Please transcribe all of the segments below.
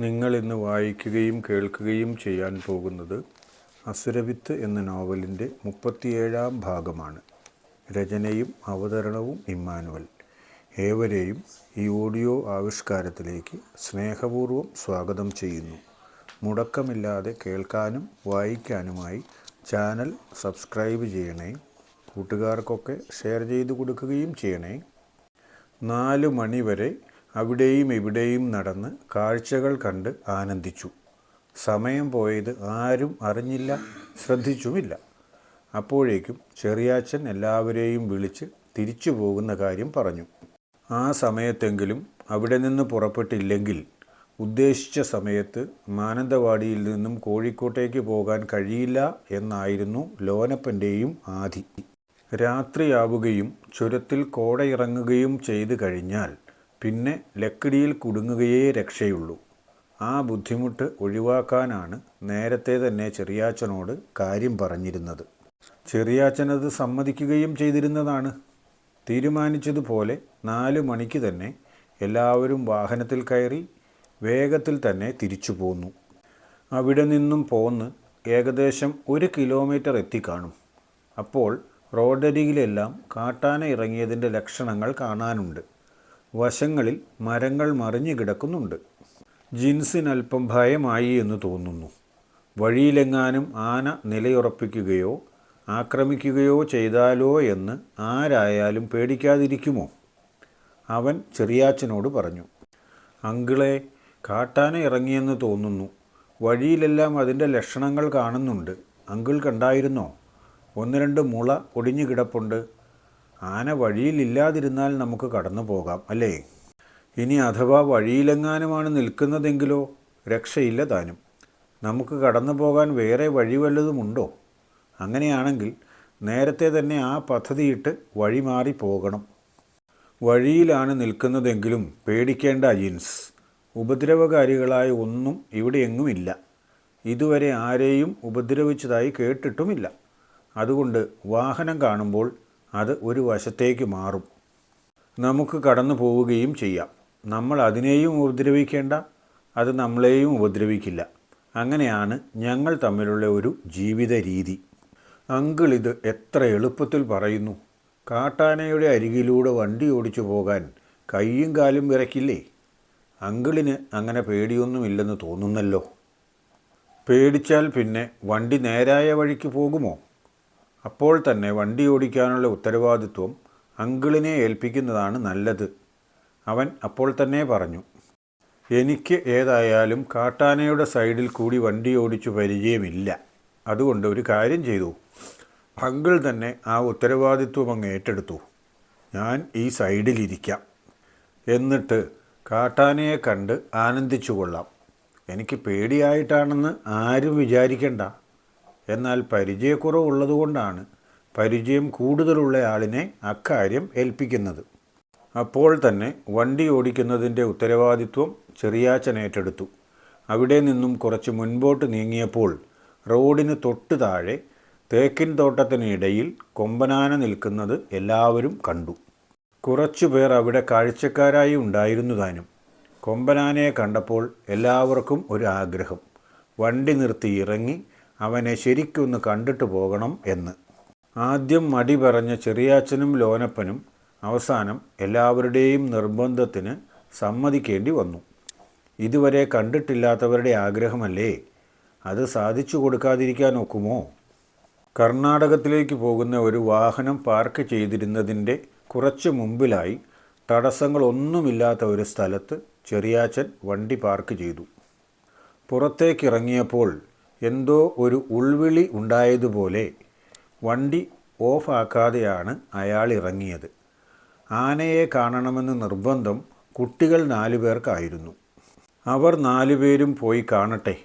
നിങ്ങൾ ഇന്ന് വായിക്കുകയും കേൾക്കുകയും ചെയ്യാൻ പോകുന്നത് അസുരവിത്ത് എന്ന നോവലിന്റെ മുപ്പത്തിയേഴാം ഭാഗമാണ്. രചനയും അവതരണവും ഇമ്മാനുവൽ. ഏവരെയും ഈ ഓഡിയോ ആവിഷ്കാരത്തിലേക്ക് സ്നേഹപൂർവം സ്വാഗതം ചെയ്യുന്നു. മുടക്കമില്ലാതെ കേൾക്കാനും വായിക്കാനുമായി ചാനൽ സബ്സ്ക്രൈബ് ചെയ്യണേ. കൂട്ടുകാർക്കൊക്കെ ഷെയർ ചെയ്ത് കൊടുക്കുകയും ചെയ്യണേ. നാല് മണിവരെ അവിടെയും ഇവിടെയും നടന്ന് കാഴ്ചകൾ കണ്ട് ആനന്ദിച്ചു. സമയം പോയത് ആരും അറിഞ്ഞില്ല ശ്രദ്ധിച്ചുമില്ല. അപ്പോഴേക്കും ചെറിയാച്ചൻ എല്ലാവരെയും വിളിച്ച് തിരിച്ചു പോകുന്ന കാര്യം പറഞ്ഞു. ആ സമയത്തെങ്കിലും അവിടെ നിന്ന് പുറപ്പെട്ടില്ലെങ്കിൽ ഉദ്ദേശിച്ച സമയത്ത് മാനന്തവാടിയിൽ നിന്നും കോഴിക്കോട്ടേക്ക് പോകാൻ കഴിയില്ല എന്നായിരുന്നു ലോനപ്പന്റെയും ആധി. രാത്രിയാവുകയും ചുരത്തിൽ കോടയിറങ്ങുകയും ചെയ്തു കഴിഞ്ഞാൽ പിന്നെ ലക്കിടിയിൽ കുടുങ്ങുകയേ രക്ഷയുള്ളൂ. ആ ബുദ്ധിമുട്ട് ഒഴിവാക്കാനാണ് നേരത്തെ തന്നെ ചെറിയാച്ചനോട് കാര്യം പറഞ്ഞിരുന്നത്. ചെറിയാച്ചനത് സമ്മതിക്കുകയും ചെയ്തിരുന്നതാണ്. തീരുമാനിച്ചതുപോലെ നാല് മണിക്ക് തന്നെ എല്ലാവരും വാഹനത്തിൽ കയറി വേഗത്തിൽ തന്നെ തിരിച്ചു പോന്നു. അവിടെ നിന്നും പോന്ന് ഏകദേശം ഒരു കിലോമീറ്റർ എത്തിക്കാണും അപ്പോൾ റോഡരികിലെല്ലാം കാട്ടാന ഇറങ്ങിയതിന്റെ ലക്ഷണങ്ങൾ കാണാനുണ്ട്. വശങ്ങളിൽ മരങ്ങൾ മറിഞ്ഞു കിടക്കുന്നുണ്ട്. ജിൻസിനൽപ്പം ഭയമായി എന്ന് തോന്നുന്നു. വഴിയിലെങ്ങാനും ആന നിലയുറപ്പിക്കുകയോ ആക്രമിക്കുകയോ ചെയ്താലോ എന്ന് ആരായാലും പേടിക്കാതിരിക്കുമോ? അവൻ ചെറിയാച്ചനോട് പറഞ്ഞു അങ്കിളെ കാട്ടാന ഇറങ്ങിയെന്ന് തോന്നുന്നു. വഴിയിലെല്ലാം അതിന്റെ ലക്ഷണങ്ങൾ കാണുന്നുണ്ട്. അങ്കിൾ കണ്ടായിരുന്നോ? ഒന്ന് രണ്ട് മുള ഒടിഞ്ഞു കിടപ്പുണ്ട്. ആന വഴിയിലില്ലാതിരുന്നാൽ നമുക്ക് കടന്നു പോകാം അല്ലേ? ഇനി അഥവാ വഴിയിലെങ്ങാനുമാണ് നിൽക്കുന്നതെങ്കിലോ രക്ഷയില്ല താനും. നമുക്ക് കടന്നു പോകാൻ വേറെ വഴി വല്ലതുമുണ്ടോ? അങ്ങനെയാണെങ്കിൽ നേരത്തെ തന്നെ ആ പദ്ധതിയിട്ട് വഴി മാറി പോകണം. വഴിയിലാണ് നിൽക്കുന്നതെങ്കിലും പേടിക്കേണ്ട അജിൻസ് ഉപദ്രവകാരികളായ ഒന്നും ഇവിടെ എങ്ങുമില്ല. ഇതുവരെ ആരെയും ഉപദ്രവിച്ചതായി കേട്ടിട്ടുമില്ല. അതുകൊണ്ട് വാഹനം കാണുമ്പോൾ അത് ഒരു വശത്തേക്ക് മാറും. നമുക്ക് കടന്നു പോവുകയും ചെയ്യാം. നമ്മൾ അതിനെയും ഉപദ്രവിക്കേണ്ട അത് നമ്മളെയും ഉപദ്രവിക്കില്ല. അങ്ങനെയാണ് ഞങ്ങൾ തമ്മിലുള്ള ഒരു ജീവിത രീതി. അങ്കിൾ ഇത് എത്ര എളുപ്പത്തിൽ പറയുന്നു. കാട്ടാനയുടെ അരികിലൂടെ വണ്ടി ഓടിച്ചു പോകാൻ കൈയും കാലും വിറക്കില്ലേ അങ്കിളിന് അങ്ങനെ പേടിയൊന്നുമില്ലെന്ന് തോന്നുന്നല്ലോ. പേടിച്ചാൽ പിന്നെ വണ്ടി നേരായ വഴിക്ക് പോകുമോ? അപ്പോൾ തന്നെ വണ്ടി ഓടിക്കാനുള്ള ഉത്തരവാദിത്വം അങ്കിളിനെ ഏൽപ്പിക്കുന്നതാണ് നല്ലത്. അവൻ അപ്പോൾ തന്നെ പറഞ്ഞു എനിക്ക് ഏതായാലും കാട്ടാനയുടെ സൈഡിൽ കൂടി വണ്ടി ഓടിച്ചു പരിചയമില്ല. അതുകൊണ്ട് ഒരു കാര്യം ചെയ്തു. അങ്കിൾ തന്നെ ആ ഉത്തരവാദിത്വം അങ്ങ് ഏറ്റെടുത്തു. ഞാൻ ഈ സൈഡിലിരിക്കാം എന്നിട്ട് കാട്ടാനയെ കണ്ട് ആനന്ദിച്ചു കൊള്ളാം. എനിക്ക് പേടിയായിട്ടാണെന്ന് ആരും വിചാരിക്കണ്ട. എന്നാൽ പരിചയക്കുറവുള്ളതുകൊണ്ടാണ് പരിചയം കൂടുതലുള്ള ആളിനെ അക്കാര്യം ഏൽപ്പിക്കുന്നത്. അപ്പോൾ തന്നെ വണ്ടി ഓടിക്കുന്നതിന്റെ ഉത്തരവാദിത്വം ചെറിയാച്ചൻ ഏറ്റെടുത്തു. അവിടെ നിന്നും കുറച്ച് മുൻപോട്ട് നീങ്ങിയപ്പോൾ റോഡിന് തൊട്ട് താഴെ തേക്കിൻ തോട്ടത്തിനിടയിൽ കൊമ്പനാന നിൽക്കുന്നത് എല്ലാവരും കണ്ടു. കുറച്ചു പേർ അവിടെ കാഴ്ചക്കാരായി ഉണ്ടായിരുന്നു താനും. കൊമ്പനാനയെ കണ്ടപ്പോൾ എല്ലാവർക്കും ഒരു ആഗ്രഹം. വണ്ടി നിർത്തി ഇറങ്ങി അവനെ ശരിക്കൊന്ന് കണ്ടിട്ട് പോകണം എന്ന്. ആദ്യം മടി പറഞ്ഞ ചെറിയാച്ചനും ലോനപ്പനും അവസാനം എല്ലാവരുടെയും നിർബന്ധത്തിന് സമ്മതിക്കേണ്ടി വന്നു. ഇതുവരെ കണ്ടിട്ടില്ലാത്തവരുടെ ആഗ്രഹമല്ലേ? അത് സാധിച്ചു കൊടുക്കാതിരിക്കാൻ ഒക്കുമോ? കർണാടകത്തിലേക്ക് പോകുന്ന ഒരു വാഹനം പാർക്ക് ചെയ്തിരുന്നതിന്റെ കുറച്ച് മുമ്പിലായി തടസ്സങ്ങളൊന്നുമില്ലാത്ത ഒരു സ്ഥലത്ത് ചെറിയാച്ചൻ വണ്ടി പാർക്ക് ചെയ്തു. പുറത്തേക്കിറങ്ങിയപ്പോൾ എന്തോ ഒരു ഉൾവിളി ഉണ്ടായതുപോലെ വണ്ടി ഓഫാക്കാതെയാണ് അയാൾ ഇറങ്ങിയത് ആനയെ കാണണമെന്ന് നിർബന്ധം കുട്ടികൾ നാലുപേർക്കായിരുന്നു. അവർ നാലുപേരും പോയി കാണട്ടെ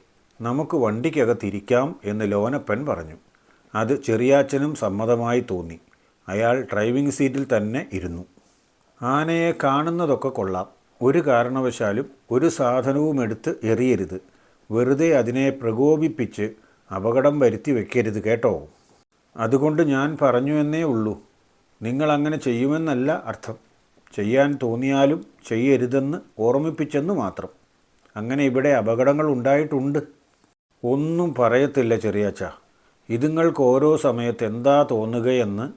നമുക്ക് വണ്ടിക്കകത്തിരിക്കാം എന്ന് ലോനപ്പൻ പറഞ്ഞു. അത് ചെറിയാച്ചനും സമ്മതമായി തോന്നി. അയാൾ ഡ്രൈവിംഗ് സീറ്റിൽ തന്നെ ഇരുന്നു. ആനയെ കാണുന്നതൊക്കെ കൊള്ളാം. ഒരു കാരണവശാലും ഒരു സാധനവും എടുത്ത് എറിയരുത്. വെറുതെ അതിനെ പ്രകോപിപ്പിച്ച് അപകടം വരുത്തി വെക്കരുത് കേട്ടോ. അതുകൊണ്ട് ഞാൻ പറഞ്ഞു എന്നേ ഉള്ളൂ. നിങ്ങൾ അങ്ങനെ ചെയ്യുമെന്നല്ല അർത്ഥം. ചെയ്യാൻ തോന്നിയാലും ചെയ്യരുതെന്ന് ഓർമ്മിപ്പിച്ചെന്ന് മാത്രം. അങ്ങനെ ഇവിടെ അപകടങ്ങൾ ഉണ്ടായിട്ടുണ്ട്. ഒന്നും പറയത്തില്ല ചെറിയച്ച. ഇതുങ്ങൾക്ക് ഓരോ സമയത്ത് എന്താ തോന്നുകയെന്ന്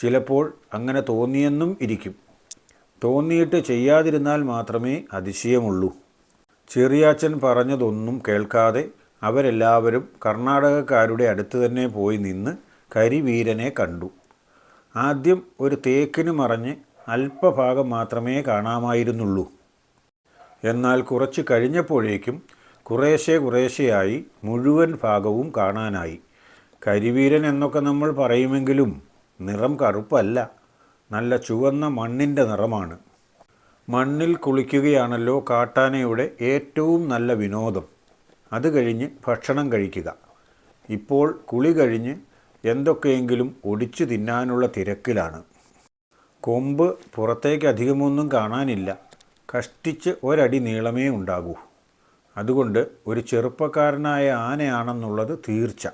ചിലപ്പോൾ അങ്ങനെ തോന്നിയെന്നും ഇരിക്കും. തോന്നിയിട്ട് ചെയ്യാതിരുന്നാൽ മാത്രമേ അതിശയമുള്ളൂ. ചെറിയാച്ചൻ പറഞ്ഞതൊന്നും കേൾക്കാതെ അവരെല്ലാവരും കർണാടകക്കാരുടെ അടുത്ത് തന്നെ പോയി നിന്ന് കരിവീരനെ കണ്ടു. ആദ്യം ഒരു തേക്കിന് മറഞ്ഞ് അല്പഭാഗം മാത്രമേ കാണാമായിരുന്നുള്ളൂ. എന്നാൽ കുറച്ച് കഴിഞ്ഞപ്പോഴേക്കും കുറേശ്ശെ കുറേശ്ശെയായി മുഴുവൻ ഭാഗവും കാണാനായി. കരിവീരൻ എന്നൊക്കെ നമ്മൾ പറയുമെങ്കിലും നിറം കറുപ്പല്ല. നല്ല ചുവന്ന മണ്ണിന്റെ നിറമാണ്. മണ്ണിൽ കുളിക്കുകയാണല്ലോ കാട്ടാനയുടെ ഏറ്റവും നല്ല വിനോദം. അത് കഴിഞ്ഞ് ഭക്ഷണം കഴിക്കുക. ഇപ്പോൾ കുളി കഴിഞ്ഞ് എന്തൊക്കെയെങ്കിലും ഒടിച്ചു തിന്നാനുള്ള തിരക്കിലാണ്. കൊമ്പ് പുറത്തേക്ക് അധികമൊന്നും കാണാനില്ല. കഷ്ടിച്ച് ഒരടി നീളമേ ഉണ്ടാകൂ. അതുകൊണ്ട് ഒരു ചെറുപ്പക്കാരനായ ആനയാണെന്നുള്ളത് തീർച്ച.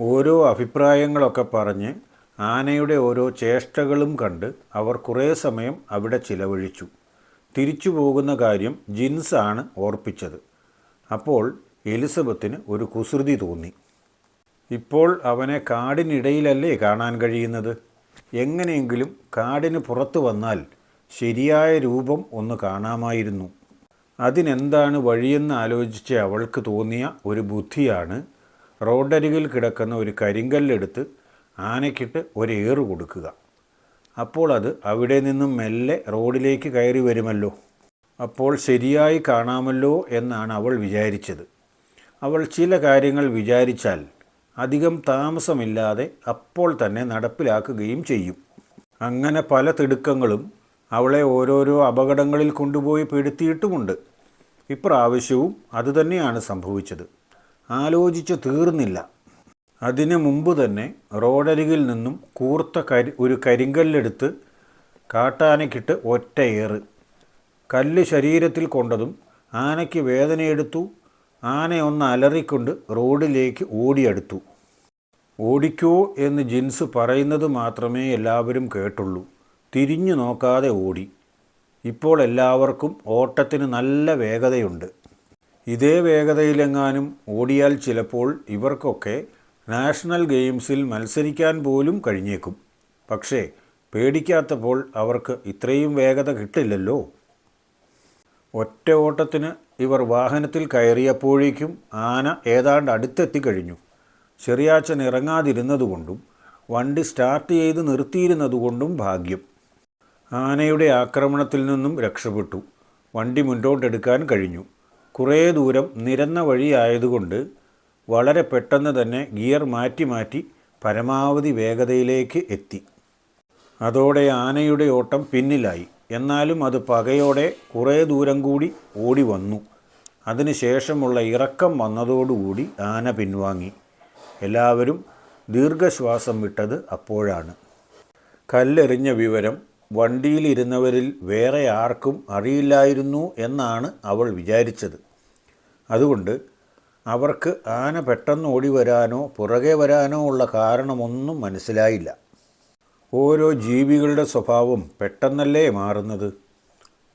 ഓരോ അഭിപ്രായങ്ങളൊക്കെ പറഞ്ഞ് ആനയുടെ ഓരോ ചേഷ്ടകളും കണ്ട് അവർ കുറേ സമയം അവിടെ ചിലവഴിച്ചു. തിരിച്ചു പോകുന്ന കാര്യം ജിൻസാണ് ഓർപ്പിച്ചത്. അപ്പോൾ എലിസബത്തിന് ഒരു കുസൃതി തോന്നി. ഇപ്പോൾ അവനെ കാടിനിടയിലല്ലേ കാണാൻ കഴിയുന്നത്? എങ്ങനെയെങ്കിലും കാടിന് പുറത്തു വന്നാൽ ശരിയായ രൂപം ഒന്ന് കാണാമായിരുന്നു. അതിനെന്താണ് വഴിയെന്ന് ആലോചിച്ച് അവൾക്ക് തോന്നിയ ഒരു ബുദ്ധിയാണ് റോഡരികിൽ കിടക്കുന്ന ഒരു കരിങ്കല്ലെടുത്ത് ആനയ്ക്കിട്ട് ഒരേറ് കൊടുക്കുക. അപ്പോൾ അത് അവിടെ നിന്നും മെല്ലെ റോഡിലേക്ക് കയറി വരുമല്ലോ. അപ്പോൾ ശരിയായി കാണാമല്ലോ എന്നാണ് അവൾ വിചാരിച്ചത്. അവൾ ചില കാര്യങ്ങൾ വിചാരിച്ചാൽ അധികം താമസമില്ലാതെ അപ്പോൾ തന്നെ നടപ്പിലാക്കുകയും ചെയ്യും. അങ്ങനെ പല തിടുക്കങ്ങളും അവളെ ഓരോരോ അപകടങ്ങളിൽ കൊണ്ടുപോയി പെടുത്തിയിട്ടുമുണ്ട്. ഇപ്രാവശ്യവും അതുതന്നെയാണ് സംഭവിച്ചത്. ആലോചിച്ച് തീർന്നില്ല. അതിനു മുമ്പ് തന്നെ റോഡരികിൽ നിന്നും കൂർത്ത കരി ഒരു കരിങ്കല്ലെടുത്ത് കാട്ടാനയ്ക്കിട്ട് ഒറ്റയേറ്. കല്ല് ശരീരത്തിൽ കൊണ്ടതും ആനയ്ക്ക് വേദനയെടുത്തു. ആന ഒന്ന് അലറിക്കൊണ്ട് റോഡിലേക്ക് ഓടിയെടുത്തു. ഓടിക്കോ എന്ന് ജിൻസ് പറയുന്നത് മാത്രമേ എല്ലാവരും കേട്ടുള്ളൂ. തിരിഞ്ഞു നോക്കാതെ ഓടി. ഇപ്പോൾ എല്ലാവർക്കും ഓട്ടത്തിന് നല്ല വേഗതയുണ്ട്. ഇതേ വേഗതയിലെങ്ങാനും ഓടിയാൽ ചിലപ്പോൾ ഇവർക്കൊക്കെ നാഷണൽ ഗെയിംസിൽ മത്സരിക്കാൻ പോലും കഴിഞ്ഞേക്കും. പക്ഷേ പേടിക്കാത്തപ്പോൾ അവർക്ക് ഇത്രയും വേഗത കിട്ടില്ലല്ലോ. ഒറ്റ ഓട്ടത്തിന് ഇവർ വാഹനത്തിൽ കയറിയപ്പോഴേക്കും ആന ഏതാണ്ട് അടുത്തെത്തി കഴിഞ്ഞു. ചെറിയാച്ചൻ ഇറങ്ങാതിരുന്നതുകൊണ്ടും വണ്ടി സ്റ്റാർട്ട് ചെയ്ത് നിർത്തിയിരുന്നതുകൊണ്ടും ഭാഗ്യം. ആനയുടെ ആക്രമണത്തിൽ നിന്നും രക്ഷപ്പെട്ടു. വണ്ടി മുന്നോട്ടെടുക്കാൻ കഴിഞ്ഞു. കുറേ ദൂരം നിരന്ന വഴിയായതുകൊണ്ട് വളരെ പെട്ടെന്ന് തന്നെ ഗിയർ മാറ്റി മാറ്റി പരമാവധി വേഗതയിലേക്ക് എത്തി. അതോടെ ആനയുടെ ഓട്ടം പിന്നിലായി. എന്നാലും അത് പകയോടെ കുറേ ദൂരം കൂടി ഓടി വന്നു. അതിനുശേഷമുള്ള ഇറക്കം വന്നതോടുകൂടി ആന പിൻവാങ്ങി. എല്ലാവരും ദീർഘശ്വാസം വിട്ടത് അപ്പോഴാണ്. കല്ലെറിഞ്ഞ വിവരം വണ്ടിയിലിരുന്നവരിൽ വേറെ ആർക്കും അറിയില്ലായിരുന്നു എന്നാണ് അവൾ വിചാരിച്ചത്. അതുകൊണ്ട് അവർക്ക് ആന പെട്ടെന്ന് ഓടി വരാനോ പുറകെ വരാനോ ഉള്ള കാരണമൊന്നും മനസ്സിലായില്ല. ഓരോ ജീവികളുടെ സ്വഭാവം പെട്ടെന്നല്ലേ മാറുന്നത്?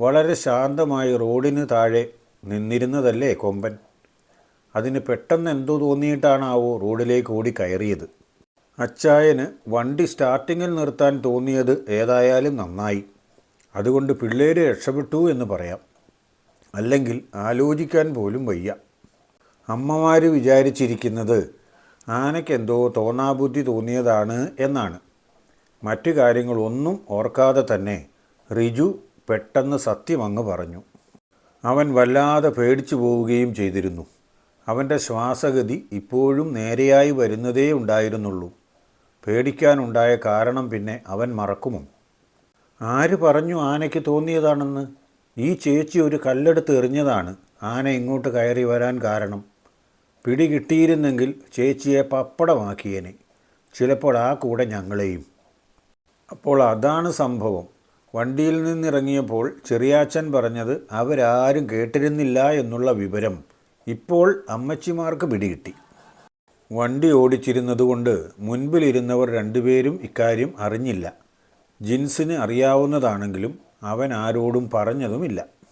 വളരെ ശാന്തമായി റോഡിന് താഴെ നിന്നിരുന്നതല്ലേ കൊമ്പൻ? അതിന് പെട്ടെന്ന് എന്തോ തോന്നിയിട്ടാണാവോ റോഡിലേക്ക് ഓടി കയറിയത്? അച്ചായന് വണ്ടി സ്റ്റാർട്ടിങ്ങിൽ നിർത്താൻ തോന്നിയത് ഏതായാലും നന്നായി. അതുകൊണ്ട് പിള്ളേര് രക്ഷപ്പെട്ടു എന്ന് പറയാം. അല്ലെങ്കിൽ ആലോചിക്കാൻ പോലും വയ്യ. അമ്മമാർ വിചാരിച്ചിരിക്കുന്നത് ആനയ്ക്കെന്തോ തോന്നാബുദ്ധി തോന്നിയതാണ് എന്നാണ്. മറ്റു കാര്യങ്ങളൊന്നും ഓർക്കാതെ തന്നെ റിജു പെട്ടെന്ന് സത്യമങ്ങ് പറഞ്ഞു. അവൻ വല്ലാതെ പേടിച്ചു പോവുകയും ചെയ്തിരുന്നു. അവന്റെ ശ്വാസഗതി ഇപ്പോഴും നേരെയായി വരുന്നതേ ഉണ്ടായിരുന്നുള്ളൂ. പേടിക്കാനുണ്ടായ കാരണം പിന്നെ അവൻ മറക്കുമോ? ആര് പറഞ്ഞു ആനയ്ക്ക് തോന്നിയതാണെന്ന്? ഈ ചേച്ചി ഒരു കല്ലെടുത്ത് എറിഞ്ഞതാണ് ആന ഇങ്ങോട്ട് കയറി വരാൻ കാരണം. പിടി കിട്ടിയിരുന്നെങ്കിൽ ചേച്ചിയെ പപ്പടമാക്കിയേനെ. ചിലപ്പോൾ ആ കൂടെ ഞങ്ങളെയും. അപ്പോൾ അതാണ് സംഭവം. വണ്ടിയിൽ നിന്നിറങ്ങിയപ്പോൾ ചെറിയാച്ചൻ പറഞ്ഞത് അവരാരും കേട്ടിരുന്നില്ല എന്നുള്ള വിവരം ഇപ്പോൾ അമ്മച്ചിമാർക്ക് പിടികിട്ടി. വണ്ടി ഓടിച്ചിരുന്നതുകൊണ്ട് മുൻപിലിരുന്നവർ രണ്ടുപേരും ഇക്കാര്യം അറിഞ്ഞില്ല. ജിൻസിന് അറിയാവുന്നതാണെങ്കിലും അവൻ ആരോടും പറഞ്ഞതുമില്ല.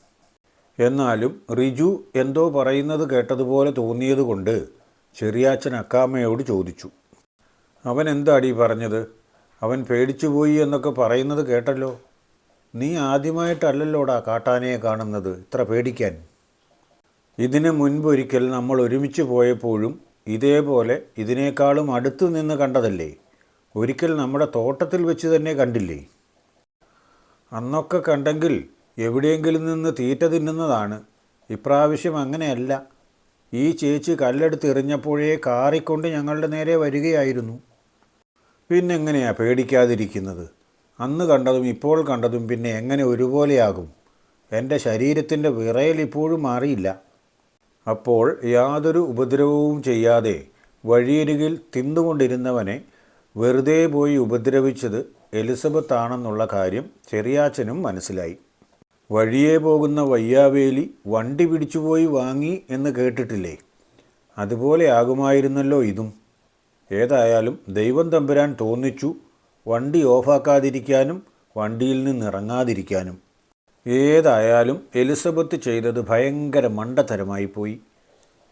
എന്നാലും റിജു എന്തോ പറയുന്നത് കേട്ടതുപോലെ തോന്നിയതുകൊണ്ട് ചെറിയാച്ചൻ അക്കാമയോട് ചോദിച്ചു. അവൻ എന്താടി പറഞ്ഞത്? അവൻ പേടിച്ചുപോയി എന്നൊക്കെ പറയുന്നത് കേട്ടല്ലോ. നീ ആദ്യമായിട്ടല്ലല്ലോടാ കാട്ടാനയെ കാണുന്നത് ഇത്ര പേടിക്കാൻ. ഇതിന് മുൻപൊരിക്കൽ നമ്മൾ ഒരുമിച്ച് പോയപ്പോഴും ഇതേപോലെ ഇതിനേക്കാളും അടുത്ത് നിന്ന് കണ്ടതല്ലേ? ഒരിക്കൽ നമ്മുടെ തോട്ടത്തിൽ വെച്ച് തന്നെ കണ്ടില്ലേ? അന്നൊക്കെ കണ്ടെങ്കിൽ എവിടെയെങ്കിലും നിന്ന് തീറ്റ തിന്നുന്നതാണ്. ഇപ്രാവശ്യം അങ്ങനെയല്ല. ഈ ചേച്ചി കല്ലെടുത്ത് എറിഞ്ഞപ്പോഴേ കാറിക്കൊണ്ട് ഞങ്ങളുടെ നേരെ വരികയായിരുന്നു. പിന്നെങ്ങനെയാ പേടിക്കാതിരിക്കുന്നത്? അന്ന് കണ്ടതും ഇപ്പോൾ കണ്ടതും പിന്നെ എങ്ങനെ ഒരുപോലെയാകും? എന്റെ ശരീരത്തിന്റെ വിറയൽ ഇപ്പോഴും മാറിയില്ല. അപ്പോൾ യാതൊരു ഉപദ്രവവും ചെയ്യാതെ വഴിയരികിൽ തിന്നുകൊണ്ടിരുന്നവനെ വെറുതെ പോയി ഉപദ്രവിച്ചത് എലിസബത്ത് ആണെന്നുള്ള കാര്യം ചെറിയാച്ചനും മനസ്സിലായി. വഴിയെ പോകുന്ന വയ്യാവേലി വണ്ടി പിടിച്ചുപോയി വാങ്ങി എന്ന് കേട്ടിട്ടില്ലേ? അതുപോലെ ആകുമായിരുന്നല്ലോ ഇതും. ഏതായാലും ദൈവം തമ്പുരാൻ തോന്നിച്ചു വണ്ടി ഓഫാക്കാതിരിക്കാനും വണ്ടിയിൽ നിന്നിറങ്ങാതിരിക്കാനും. ഏതായാലും എലിസബത്ത് ചെയ്തത് ഭയങ്കര മണ്ടത്തരമായി പോയി.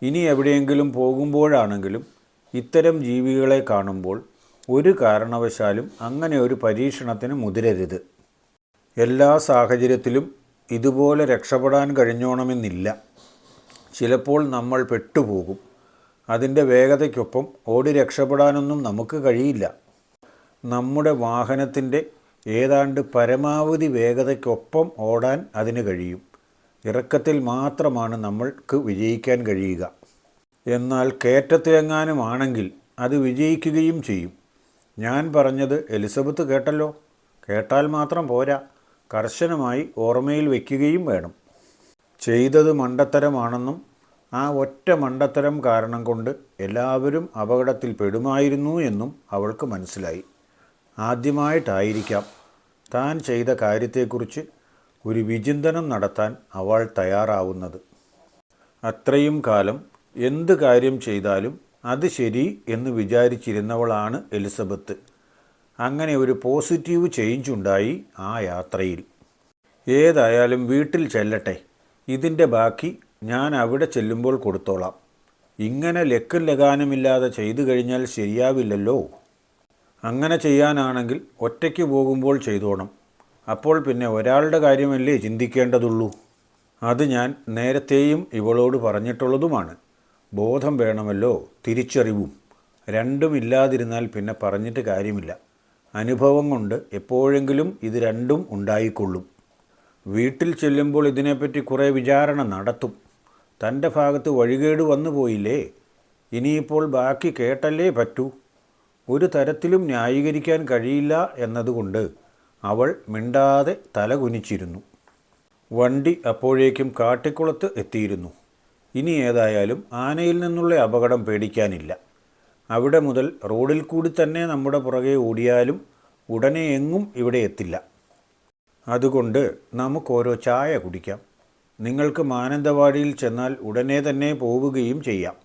ഇനി എവിടെയെങ്കിലും പോകുമ്പോഴാണെങ്കിലും ഇത്തരം ജീവികളെ കാണുമ്പോൾ ഒരു കാരണവശാലും അങ്ങനെ ഒരു പരീക്ഷണത്തിന് മുതിരരുത്. എല്ലാ സാഹചര്യത്തിലും ഇതുപോലെ രക്ഷപ്പെടാൻ കഴിഞ്ഞോണമെന്നില്ല. ചിലപ്പോൾ നമ്മൾ പെട്ടുപോകും. അതിന്റെ വേഗതയ്ക്കൊപ്പം ഓടി രക്ഷപ്പെടാനൊന്നും നമുക്ക് കഴിയില്ല. നമ്മുടെ വാഹനത്തിന്റെ ഏതാണ്ട് പരമാവധി വേഗതയ്ക്കൊപ്പം ഓടാൻ അതിന് കഴിയും. ഇറക്കത്തിൽ മാത്രമാണ് നമ്മൾക്ക് വിജയിക്കാൻ കഴിയുക. എന്നാൽ കയറ്റത്തിലെങ്ങാനും ആണെങ്കിൽ അത് വിജയിക്കുകയും ചെയ്യും. ഞാൻ പറഞ്ഞത് എലിസബത്ത് കേട്ടല്ലോ. കേട്ടാൽ മാത്രം പോരാ. കർശനമായി ഓർമ്മയിൽ വയ്ക്കുകയും വേണം. ചെയ്തത് മണ്ടത്തരമാണെന്നും ആ ഒറ്റ മണ്ടത്തരം കാരണം കൊണ്ട് എല്ലാവരും അപകടത്തിൽ പെടുമായിരുന്നു എന്നും അവൾക്ക് മനസ്സിലായി. ആദ്യമായിട്ടായിരിക്കാം താൻ ചെയ്ത കാര്യത്തെക്കുറിച്ച് ഒരു വിചിന്തനം നടത്താൻ അവൾ തയ്യാറാവുന്നത്. അത്രയും കാലം എന്ത് കാര്യം ചെയ്താലും അത് ശരി എന്ന് വിചാരിച്ചിരുന്നവളാണ് എലിസബത്ത്. അങ്ങനെ ഒരു പോസിറ്റീവ് ചേഞ്ച് ഉണ്ടായി ആ യാത്രയിൽ. ഏതായാലും വീട്ടിൽ ചെല്ലട്ടെ. ഇതിന്റെ ബാക്കി ഞാൻ അവിടെ ചെല്ലുമ്പോൾ കൊടുത്തോളാം. ഇങ്ങനെ ലക്കും ലഗാനമില്ലാതെ ചെയ്തു കഴിഞ്ഞാൽ ശരിയാവില്ലല്ലോ. അങ്ങനെ ചെയ്യാനാണെങ്കിൽ ഒറ്റയ്ക്ക് പോകുമ്പോൾ ചെയ്തോണം. അപ്പോൾ പിന്നെ ഒരാളുടെ കാര്യമല്ലേ ചിന്തിക്കേണ്ടതുള്ളൂ. അത് ഞാൻ നേരത്തെയും ഇവളോട് പറഞ്ഞിട്ടുള്ളതുമാണ്. ബോധം വേണമല്ലോ തിരിച്ചറിവും. രണ്ടും ഇല്ലാതിരുന്നാൽ പിന്നെ പറഞ്ഞിട്ട് കാര്യമില്ല. അനുഭവം കൊണ്ട് എപ്പോഴെങ്കിലും ഇത് രണ്ടും ഉണ്ടായിക്കൊള്ളും. വീട്ടിൽ ചെല്ലുമ്പോൾ ഇതിനെപ്പറ്റി കുറേ വിചാരണ നടത്തും. തന്റെ ഭാഗത്ത് വഴികേട് വന്നു പോയില്ലേ? ഇനിയിപ്പോൾ ബാക്കി കേട്ടല്ലേ പറ്റൂ? ഒരു തരത്തിലും ന്യായീകരിക്കാൻ കഴിയില്ല എന്നതുകൊണ്ട് അവൾ മിണ്ടാതെ തലകുനിച്ചിരുന്നു. വണ്ടി അപ്പോഴേക്കും കാട്ടിക്കുളത്ത് എത്തിയിരുന്നു. ഇനി ഏതായാലും ആനയിൽ നിന്നുള്ള അപകടം പേടിക്കാനില്ല. അവിടെ മുതൽ റോഡിൽ കൂടി തന്നെ നമ്മുടെ പുറകെ ഓടിയാലും ഉടനെ എങ്ങും ഇവിടെ എത്തില്ല. അതുകൊണ്ട് നമുക്കോരോ ചായ കുടിക്കാം. നിങ്ങൾക്ക് മാനന്തവാടിയിൽ ചെന്നാൽ ഉടനെ തന്നെ പോവുകയും ചെയ്യാം.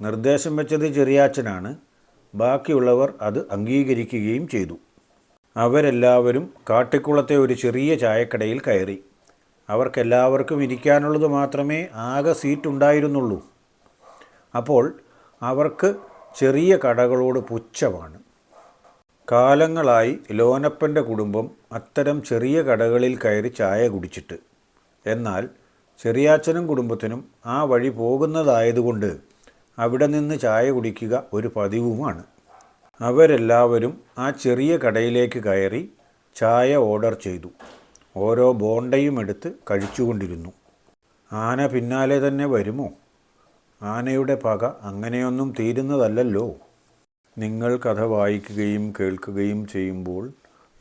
നിർദ്ദേശം വെച്ചത് ചെറിയാച്ചനാണ്. ബാക്കിയുള്ളവർ അത് അംഗീകരിക്കുകയും ചെയ്തു. അവരെല്ലാവരും കാട്ടിക്കുളത്തെ ഒരു ചെറിയ ചായക്കടയിൽ കയറി. അവർക്കെല്ലാവർക്കും ഇരിക്കാനുള്ളത് മാത്രമേ ആകെ സീറ്റ് ഉണ്ടായിരുന്നുള്ളൂ അപ്പോൾ അവർക്ക് ചെറിയ കടകളോട് പുച്ഛമാണ്. കാലങ്ങളായി ലോനപ്പന്റെ കുടുംബം അത്തരം ചെറിയ കടകളിൽ കയറി ചായ കുടിച്ചിട്ട്. എന്നാൽ ചെറിയാച്ചനും കുടുംബത്തിനും ആ വഴി പോകുന്നതായതുകൊണ്ട് അവിടെ നിന്ന് ചായ കുടിക്കുക ഒരു പതിവുമാണ്. അവരെല്ലാവരും ആ ചെറിയ കടയിലേക്ക് കയറി ചായ ഓർഡർ ചെയ്തു. ഓരോ ബോണ്ടയും എടുത്ത് കഴിച്ചുകൊണ്ടിരുന്നു. ആന പിന്നാലെ തന്നെ വരുമോ? ആനയുടെ പക അങ്ങനെയൊന്നും തീരുന്നതല്ലല്ലോ. നിങ്ങൾ കഥ വായിക്കുകയും കേൾക്കുകയും ചെയ്യുമ്പോൾ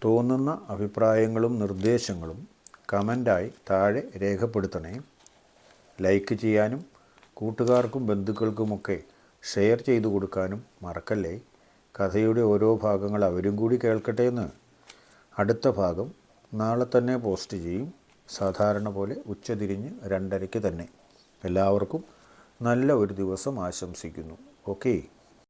തോന്നുന്ന അഭിപ്രായങ്ങളും നിർദ്ദേശങ്ങളും കമന്റായി താഴെ രേഖപ്പെടുത്തണേ. ലൈക്ക് ചെയ്യാനും കൂട്ടുകാർക്കും ബന്ധുക്കൾക്കുമൊക്കെ ഷെയർ ചെയ്തു കൊടുക്കാനും മറക്കല്ലേ? കഥയുടെ ഓരോ ഭാഗങ്ങൾ അവരും കൂടി കേൾക്കട്ടെ എന്ന്. അടുത്ത ഭാഗം നാളെ തന്നെ പോസ്റ്റ് ചെയ്യും. സാധാരണ പോലെ ഉച്ചതിരിഞ്ഞ് രണ്ടരയ്ക്ക് തന്നെ. എല്ലാവർക്കും നല്ല ഒരു ദിവസം ആശംസിക്കുന്നു. ഓക്കേ.